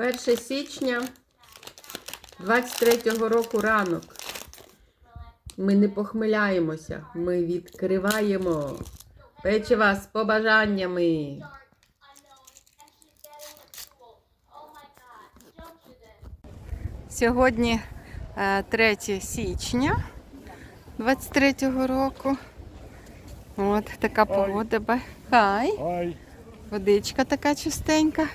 1 січня 23-го року ранок. Ми не похмиляємося, ми відкриваємо печива з побажаннями. Сьогодні е, 3 січня 23-го року. От така погода. Хай. Водичка така чистенька.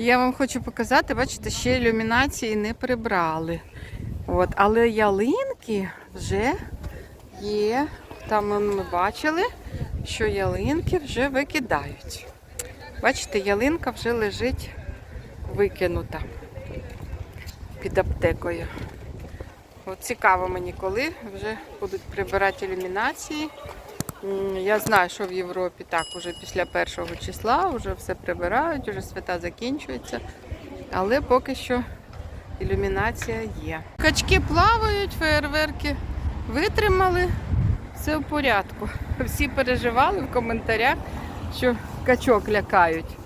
Я вам хочу показати, бачите, ще ілюмінації не прибрали. От, але ялинки вже є. Там ми бачили, що ялинки вже викидають. Бачите, ялинка вже лежить викинута під аптекою. От цікаво мені, коли вже будуть прибирати ілюмінації. Я знаю, що в Європі так уже після першого числа вже все прибирають, вже свята закінчуються. Але поки що ілюмінація є. Качки плавають, фейерверки витримали, все в порядку. Всі переживали в коментарях, що качок лякають.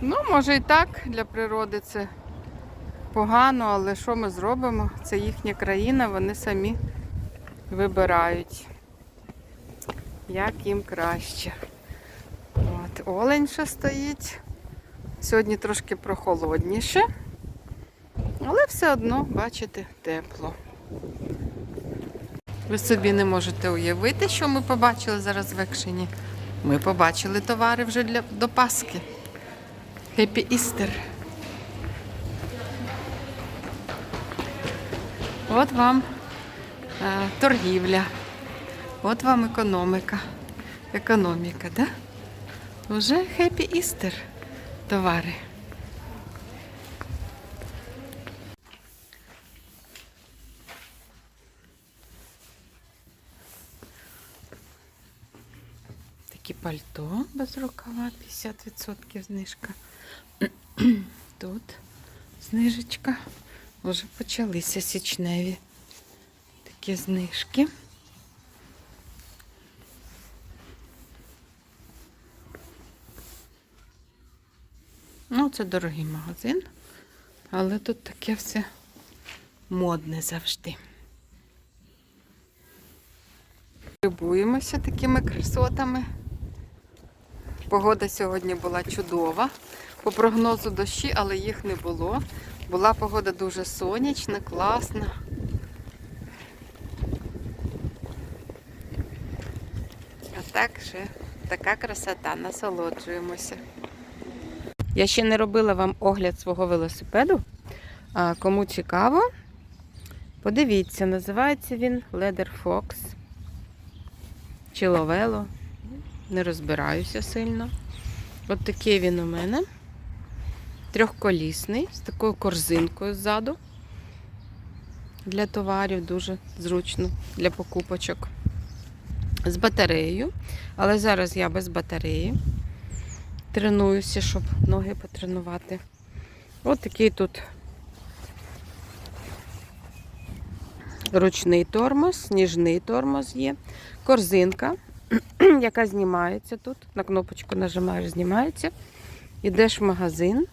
Ну, може і так, для природи це погано, але що ми зробимо? Це їхня країна, вони самі вибирають як їм краще. От, олень ще стоїть. Сьогодні трошки прохолодніше, але все одно, бачите, тепло. Ви собі не можете уявити, що ми побачили зараз в екшені. Ми побачили товари вже для, до Пасхи. Happy Easter. От вам е, торгівля. От вам економіка. Економіка, да? Уже Happy Easter товари. Такі пальто без рукава, 50% знижка. Тут знижечка. Вже почалися січневі такі знижки. Ну, це дорогий магазин, але тут таке все модне завжди. Любуємося такими красотами. Погода сьогодні була чудова. По прогнозу дощі, але їх не було. Була погода дуже сонячна, класна. А так ще така красота, насолоджуємося. Я ще не робила вам огляд свого велосипеду. А кому цікаво, подивіться, називається він Leather Fox чи Lovelo. Не розбираюся сильно. От такий він у мене. Трьохколісний, з такою корзинкою ззаду. Для товарів дуже зручно для покупочок. З батареєю. Але зараз я без батареї тренуюся, щоб ноги потренувати. Ось такий тут ручний тормоз, сніжний тормоз є, корзинка, яка знімається тут. На кнопочку нажимаєш, знімається. Йдеш в магазин.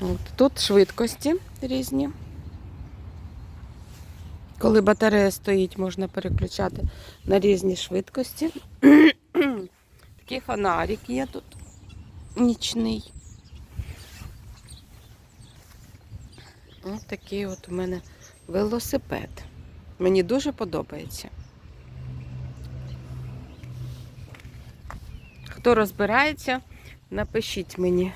От, тут швидкості різні. Коли батарея стоїть, можна переключати на різні швидкості. Фонарик є тут нічний. Ось такий от у мене велосипед. Мені дуже подобається. Хто розбирається, напишіть мені,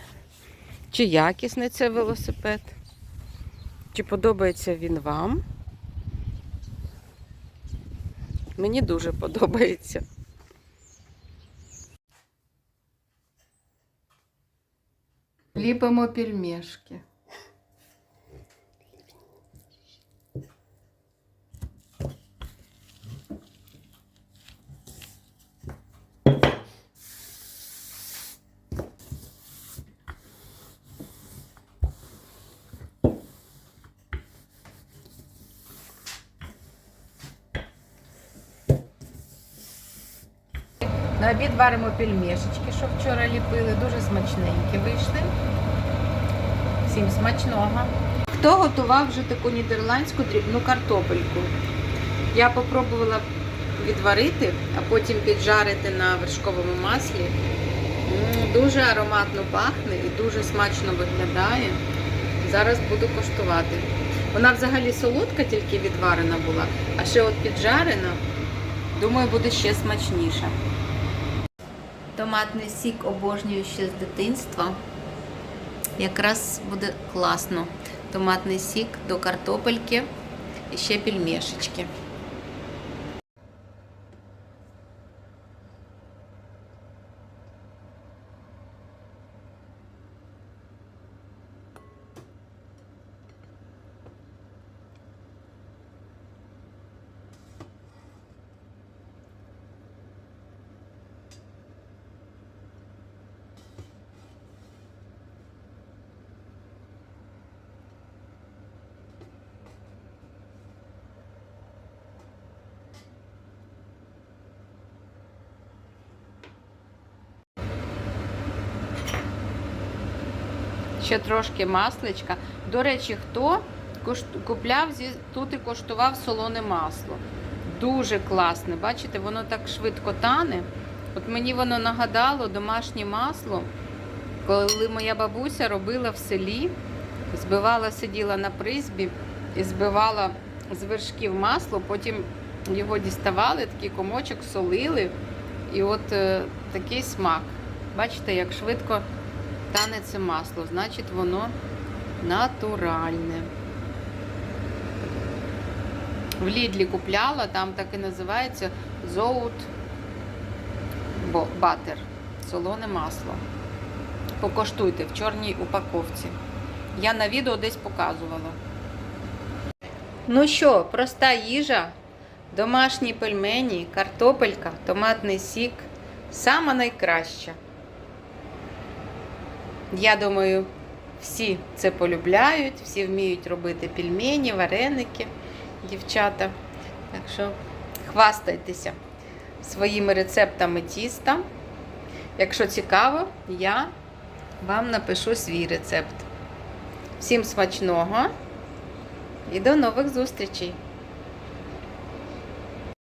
чи якісний це велосипед, чи подобається він вам. Мені дуже подобається. Ліпимо пельмешки. На обід варимо пельмешечки, що вчора ліпили, дуже смачненькі вийшли. Всім смачного. Хто готував вже таку нідерландську дрібну картопельку? Я попробувала відварити, а потім піджарити на вершковому маслі. Дуже ароматно пахне і дуже смачно виглядає. Зараз буду коштувати. Вона взагалі солодка, тільки відварена була, а ще от піджарена, думаю, буде ще смачніше. Томатний сік обожнюю ще з дитинства. Якраз буде класно. Томатний сік до картопельки і ще пельмешечки. Ще трошки масличка. До речі, хто купляв тут і коштував солоне масло. Дуже класне. Бачите, воно так швидко тане. От мені воно нагадало домашнє масло, коли моя бабуся робила в селі, збивала, сиділа на призбі і збивала з вершків масло, потім його діставали, такий комочок солили. І от е, такий смак. Бачите, як швидко тане це масло, значить воно натуральне. В Лідлі купляла, там так і називається зоут батер, солоне масло. Покоштуйте в чорній упаковці. Я на відео десь показувала. Ну що, проста їжа, домашні пельмені, картопелька, томатний сік. Сама найкраща. Я думаю, всі це полюбляють, всі вміють робити пельмені, вареники, дівчата. Так що хвастайтеся своїми рецептами тіста. Якщо цікаво, я вам напишу свій рецепт. Всім смачного і до нових зустрічей!